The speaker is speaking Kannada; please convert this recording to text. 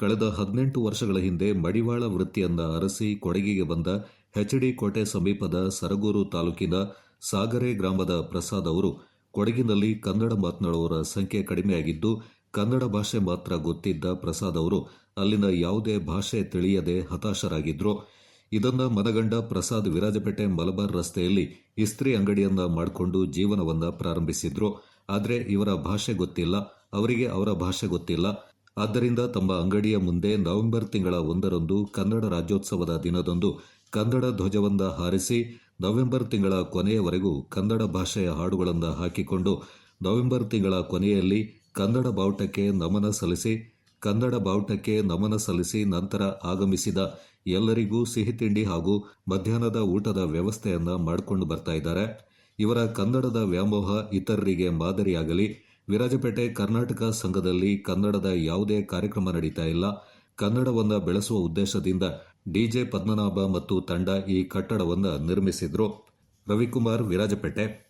ಕಳೆದ ಹದಿನೆಂಟು ವರ್ಷಗಳ ಹಿಂದೆ ಮಡಿವಾಳ ವೃತ್ತಿಯನ್ನ ಅರಸಿ ಕೊಡಗಿಗೆ ಬಂದ ಹೆಚ್ಡಿ ಕೋಟೆ ಸಮೀಪದ ಸರಗೂರು ತಾಲೂಕಿನ ಸಾಗರೆ ಗ್ರಾಮದ ಪ್ರಸಾದ್ ಅವರು ಕೊಡಗಿನಲ್ಲಿ ಕನ್ನಡ ಮಾತನಾಡುವವರ ಸಂಖ್ಯೆ ಕಡಿಮೆಯಾಗಿದ್ದು, ಕನ್ನಡ ಭಾಷೆ ಮಾತ್ರ ಗೊತ್ತಿದ್ದ ಪ್ರಸಾದ್ ಅವರು ಅಲ್ಲಿನ ಯಾವುದೇ ಭಾಷೆ ತಿಳಿಯದೆ ಹತಾಶರಾಗಿದ್ರು. ಇದನ್ನ ಮನಗಂಡ ಪ್ರಸಾದ್ ವಿರಾಜಪೇಟೆ ಮಲಬಾರ್ ರಸ್ತೆಯಲ್ಲಿ ಇಸ್ತ್ರಿ ಅಂಗಡಿಯನ್ನ ಮಾಡಿಕೊಂಡು ಜೀವನವನ್ನ ಪ್ರಾರಂಭಿಸಿದ್ರು. ಆದರೆ ಇವರ ಭಾಷೆ ಗೊತ್ತಿಲ್ಲ, ಅವರಿಗೆ ಅವರ ಭಾಷೆ ಗೊತ್ತಿಲ್ಲ. ಆದ್ದರಿಂದ ತಮ್ಮ ಅಂಗಡಿಯ ಮುಂದೆ ನವೆಂಬರ್ ತಿಂಗಳ ಒಂದರಂದು ಕನ್ನಡ ರಾಜ್ಯೋತ್ಸವದ ದಿನದಂದು ಕನ್ನಡ ಧ್ವಜವನ್ನ ಹಾರಿಸಿ ನವೆಂಬರ್ ತಿಂಗಳ ಕೊನೆಯವರೆಗೂ ಕನ್ನಡ ಭಾಷೆಯ ಹಾಡುಗಳನ್ನು ಹಾಕಿಕೊಂಡು ನವೆಂಬರ್ ತಿಂಗಳ ಕೊನೆಯಲ್ಲಿ ಕನ್ನಡ ಬಾವುಟಕ್ಕೆ ನಮನ ಸಲ್ಲಿಸಿ, ಕನ್ನಡ ಬಾವುಟಕ್ಕೆ ನಮನ ಸಲ್ಲಿಸಿ ನಂತರ ಆಗಮಿಸಿದ ಎಲ್ಲರಿಗೂ ಸಿಹಿ ತಿಂಡಿ ಹಾಗೂ ಮಧ್ಯಾಹ್ನದ ಊಟದ ವ್ಯವಸ್ಥೆಯನ್ನು ಮಾಡಿಕೊಂಡು ಬರ್ತಾ ಇದ್ದಾರೆ. ಇವರ ಕನ್ನಡದ ವ್ಯಾಮೋಹ ಇತರರಿಗೆ ಮಾದರಿಯಾಗಲಿ ವಿರಾಜಪೇಟೆ ಕರ್ನಾಟಕ ಸಂಘದಲ್ಲಿ ಕನ್ನಡದ ಯಾವುದೇ ಕಾರ್ಯಕ್ರಮ ನಡೀತಾ ಇಲ್ಲ. ಕನ್ನಡವನ್ನು ಬೆಳೆಸುವ ಉದ್ದೇಶದಿಂದ ಡಿಜೆ ಪದ್ಮನಾಭ ಮತ್ತು ತಂಡ ಈ ಕಟ್ಟಡವನ್ನು ನಿರ್ಮಿಸಿದ್ರು. ರವಿಕುಮಾರ್ ವಿರಾಜಪೇಟೆ.